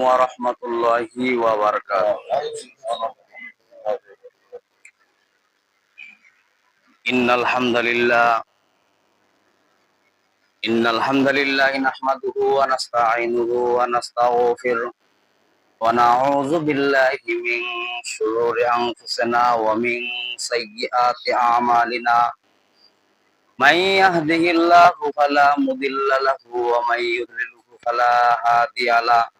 ورحمة الله وبركاته إن الحمد لله إن الحمد لله نحمده ونستعينه ونستغفره ونعوذ بالله من شرور أنفسنا ومن سيئات أعمالنا من يهده الله فلا مضل له ومن يضلله فلا هادي له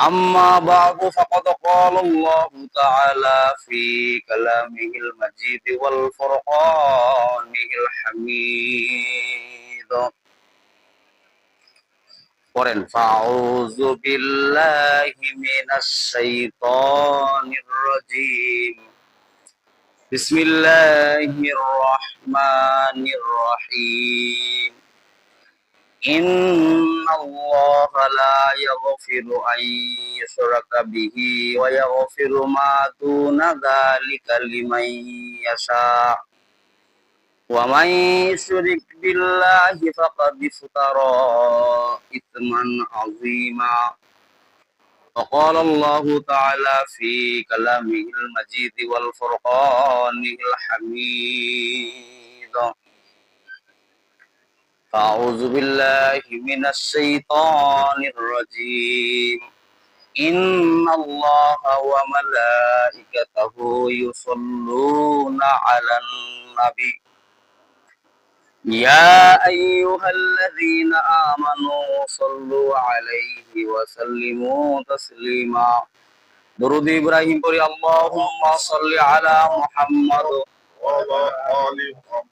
أما بعد فقد قال الله تعالى في كلامه المجيد والفرقانه الحميد. قرن فأعوذ بالله من الشيطان الرجيم. بسم الله الرحمن الرحيم. إن الله لا يغفر أن يشرك به ويغفر ما دون ذلك لمن يشاء ومن يشرك بالله فقد افترى إثما عظيما وقال الله تعالى في كلامه المجيد والفرقان الحميد فأعوذ بالله من الشيطان الرجيم. إن الله وملائكته يصلون على النبي. يا أيها الذين آمنوا صلوا عليه وسلموا تسليما. درود إبراهيم قري اللهم صل على محمد وعلى آل محمد.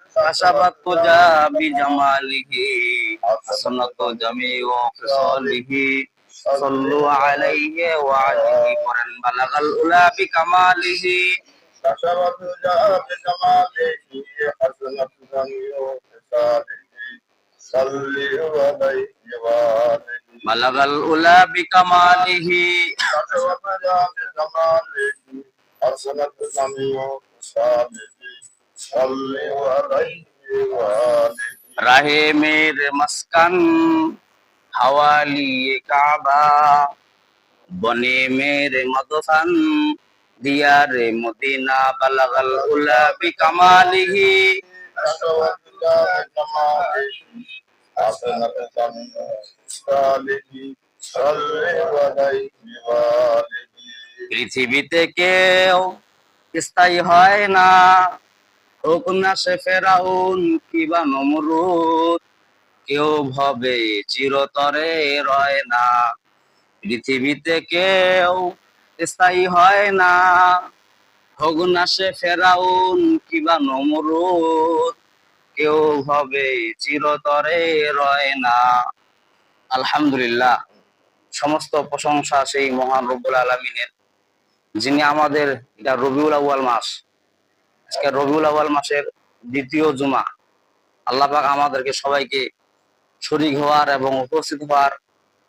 كسبت الدجى بجماله حسنت جميع خصاله صلوا عليه وعليه قرن بلغ الأولى بكماله كشفت جاء بجماله حسنت جميع خصاله صلي عليه وآله بلغ الأولى بكماله كشفت جاء بجماله حسنت جميع خصاله রাহে মের মস্কান হওয়ালি কাবা বনে মের মদফান দিয়ারে মদিনা বালাগাল উলা বিকামালিহি পৃথিবীতে কেউ স্থায়ী হয় না। হোক ফেরাউন কিবা নমরুদ? কেউ ভবে চিরতরে রয় না। পৃথিবীতে কেউ স্থায়ী হয় না। হোক ফেরাউন কিবা নমরুদ? কেউ ভবে চিরতরে রয় না। আলহামদুলিল্লাহ, সমস্ত প্রশংসা সেই মহান রব্বুল আলমিনের, যিনি আমাদের এটা রবিউল আউয়াল মাস আজকে রবিউল আউয়াল মাসের দ্বিতীয় জুমা। আল্লাহ পাক আমাদেরকে সবাইকে শরীক হওয়ার এবং উপস্থিত হওয়ার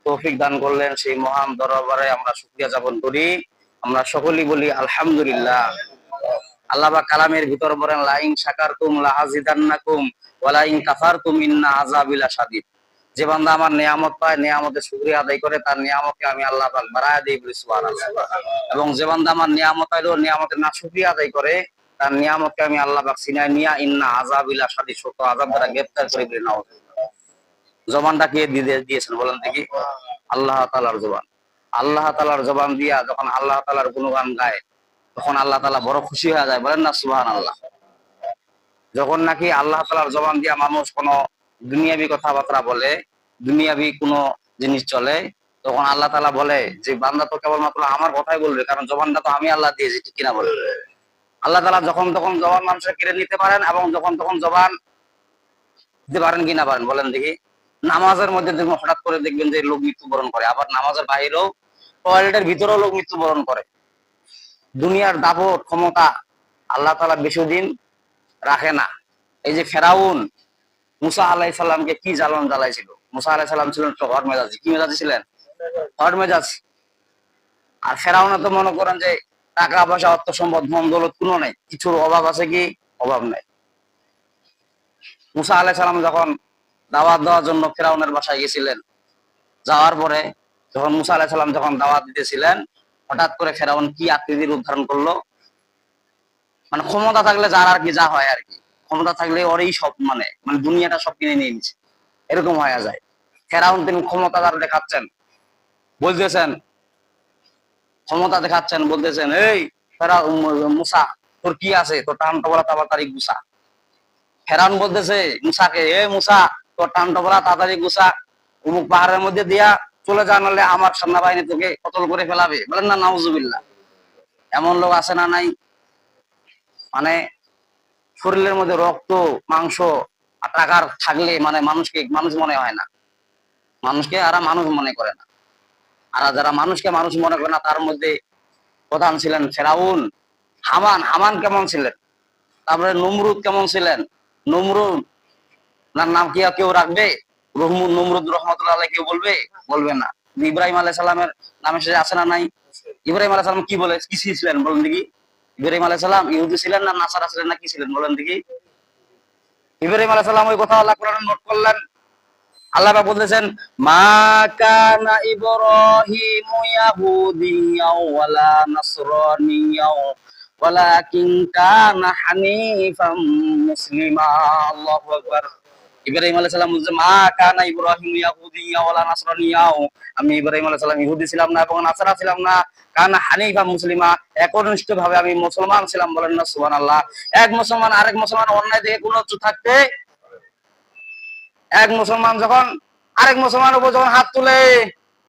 তৌফিক দান করলেন সেই মহান দরবারে আমরা শুক্রিয়া যাপন করি। আমরা সকলেই বলি আলহামদুলিল্লাহ। আল্লাহ কালামের ভিতর বলেন, লাইন শাকারতুম লাহাজিদান্নাকুম ওয়ালাইন কাফারতুম ইন্না আযাবিলা শাদীদ। যে বান্দা আমার নিয়ামত পায় নিয়ামতের শুকরিয়া আদায় করে, তার নিয়ামতকে আমি আল্লাহ পাক বাড়ায় দিই এবং যে বান্দা আমার নিয়ামত পাইলো নিয়ামতের না শুকরিয়া আদায় করে তার নিয়ামতকে আমি আল্লাহ পাক সিনাই নিয়া ইন্না আযাবিলা শাদীদ সত্য আযাব দ্বারা গ্রেফতার করে বলি নাও জবানটা কে দিয়ে দিয়েছেন বলেন দেখি। আল্লাহ তাআলার জবান। আল্লাহ তাআলার জবান দিয়া যখন আল্লাহ তাআলার গুণগান গায়, তখন আল্লাহ তাআলা বড় খুশি হয়ে যায়, বলেন না সুবহানাল্লাহ। যখন নাকি আল্লাহ তাআলার জবান দিয়া মানুষ কোনো দুনিয়াবি কথাবার্তা বলে, দুনিয়াবি কোনো জিনিস চলে, তখন আল্লাহ তালা বলে যে, বান্দা তো কেবলমাত্র আমার কথাই বলবে, কারণ জবানটা তো আমি আল্লাহ দিয়েছি, ঠিক কিনা বলে আল্লাহ তাআলা যখন তখন জবান মানুষের কেড়ে নিতে পারেন এবং যখন তখন জবান দিতে পারেন কিনা পারেন, বলেন দেখি। নামাজের মধ্যে দেখবেন হঠাৎ করে দেখবেন যে লোক মৃত্যুবরণ করে। আবার নামাজের বাইরেও টয়লেটের ভিতরেও লোক মৃত্যুবরণ করে। দুনিয়ার দাপট, ক্ষমতা আল্লাহ তাআলা বেশি দিন রাখে না। এই যে ফেরাউন, মুসা আলাহ সাল্লামকে কি জ্বালন জ্বালাইছিল? মুসা আলাহ সাল্লাম ছিলেন হর মেজাজি। কি মেজাজি ছিলেন? হর মেজাজ। আর ফেরাউনে তো মনে করেন যে টাকা পয়সা, অর্থ সম্পদ, ধন দৌলত কোনো নেই। কিছুর অভাব আছে কি? অভাব নেই। মুসা আলাহ সাল্লাম যখন দাওয়াত দেওয়ার জন্য ফেরাউনের বাসায় গেছিলেন, যাওয়ার পরে যখন মুসা আলাহ সাল্লাম যখন দাওয়াত দিতেছিলেন, হঠাৎ করে ফেরাউন কি আকৃতির উদ্ধারণ করল? মানে ক্ষমতা থাকলে যার আর কি, যা হয় আর কি। ক্ষমতা থাকলে ওরই সব মানে মানে দুনিয়াটা সব কিনে নিয়ে নিচ্ছে এরকম হয়ে যায়। ফেরাউন তিনি ক্ষমতা যার দেখাচ্ছেন। বলতেছেন ক্ষমতা দেখাচ্ছেন, বলতেছেন, এই ফেরা মুসা, তোর কি আছে? তোর টান টবলা তাড়াতাড়ি গুসা ফেরাউন বলতেছে মুসাকে, এ মুসা, তোর টান টবলা তাড়াতাড়ি গুসা উমুক পাহাড়ের মধ্যে দিয়া চলে যা, নাহলে আমার সেনাবাহিনী তোকে কতল করে ফেলাবে। বলেন না, নাউজুবিল্লাহ। এমন লোক আছে না নাই? মানে শরীরের মধ্যে রক্ত, মাংস টাকার থাকলে মানে মানুষকে, মানুষ মনে হয় না। মানুষকে আর মানুষ মনে করে না। আর যারা মানুষকে মানুষ মনে করে না, তার মধ্যে প্রধান ছিলেন ফেরাউন। হামান হামান কেমন ছিলেন? তারপরে নমরুদ কেমন ছিলেন? নমরুদ না নাম কি কেউ রাখবে? নমরুদ রহমতুল্লাহ কেউ বলবে? বলবে না। ইব্রাহিম আলাইহিস সালামের নামে সে আছে না নাই? ইব্রাহিম আলাইহিস সালাম কি বলে? কি ছিলেন বলেন দেখি। ইব্রাহিম আলাইহিস সালাম ইহুদি ছিলেন না নাসারা ছিলেন না কি ছিলেন বলেন দেখি। ইব্রাহিম আলাইহিস সালাম ওই কথা আল্লাহ নোট করলেন আল্লাহ বলতেছেন, মা কানা ইব্রাহিম ইয়াহুদিয়াও আমি না আমি মুসলমান ছিলাম বলেন না, সুবহানাল্লাহ। এক মুসলমান আরেক মুসলমান অন্যায় থেকে কোনো থাকতে এক মুসলমান যখন আরেক মুসলমানের উপর যখন হাত তুলে